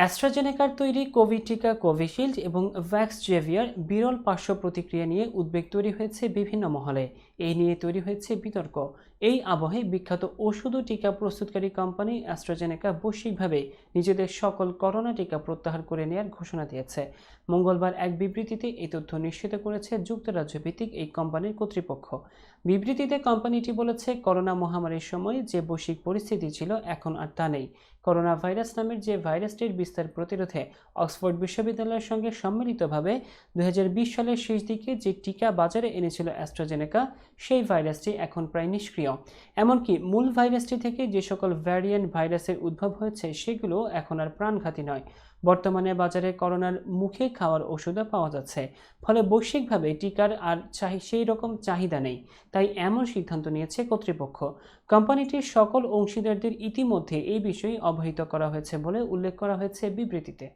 অ্যাস্ট্রাজেনেকার তৈরি কোভিড টিকা কোভিশিল্ড এবং ভ্যাক্স জেভিয়ার বিরল পার্শ্ব প্রতিক্রিয়া নিয়ে উদ্বেগ তৈরি হয়েছে বিভিন্ন মহলে। এই নিয়ে তৈরি হয়েছে বিতর্ক। এই আবহে বিখ্যাত ওষুধ টিকা প্রস্তুতকারী কোম্পানি অ্যাস্ট্রাজেনেকা বৈশ্বিকভাবে নিজেদের সকল করোনা টিকা প্রত্যাহার করে নেওয়ার ঘোষণা দিয়েছে। মঙ্গলবার এক বিবৃতিতে এই তথ্য নিশ্চিত করেছে যুক্তরাজ্য ভিত্তিক এই কোম্পানির কর্তৃপক্ষ। বিবৃতিতে কোম্পানিটি বলেছে, করোনা মহামারীর সময় যে বৈশ্বিক পরিস্থিতি ছিল, এখন আর তা নেই। করোনা ভাইরাস নামের যে ভাইরাসটির বিস্তার প্রতিরোধে অক্সফোর্ড বিশ্ববিদ্যালয়ের সঙ্গে সম্মিলিতভাবে দু সালের শেষ দিকে যে টিকা বাজারে এনেছিল অ্যাস্ট্রাজেনেকা, সেই ভাইরাসটি এখন প্রায় নিষ্ক্রিয়। এমনকি মূল ভাইরাসটি থেকে যে সকল ভ্যারিয়েন্ট ভাইরাসের উদ্ভব হয়েছে, সেগুলো এখন আর প্রাণঘাতী নয়। বর্তমানে বাজারে করোনার মুখে খাওয়ার ওষুধও পাওয়া যাচ্ছে। ফলে বৈশ্বিকভাবে টিকার আর চাহি, সেই রকম চাহিদা নেই। তাই এমন সিদ্ধান্ত নিয়েছে কর্তৃপক্ষ। কোম্পানিটির সকল অংশীদারদের ইতিমধ্যে এই বিষয়ে অবহিত করা হয়েছে বলে উল্লেখ করা হয়েছে বিবৃতিতে।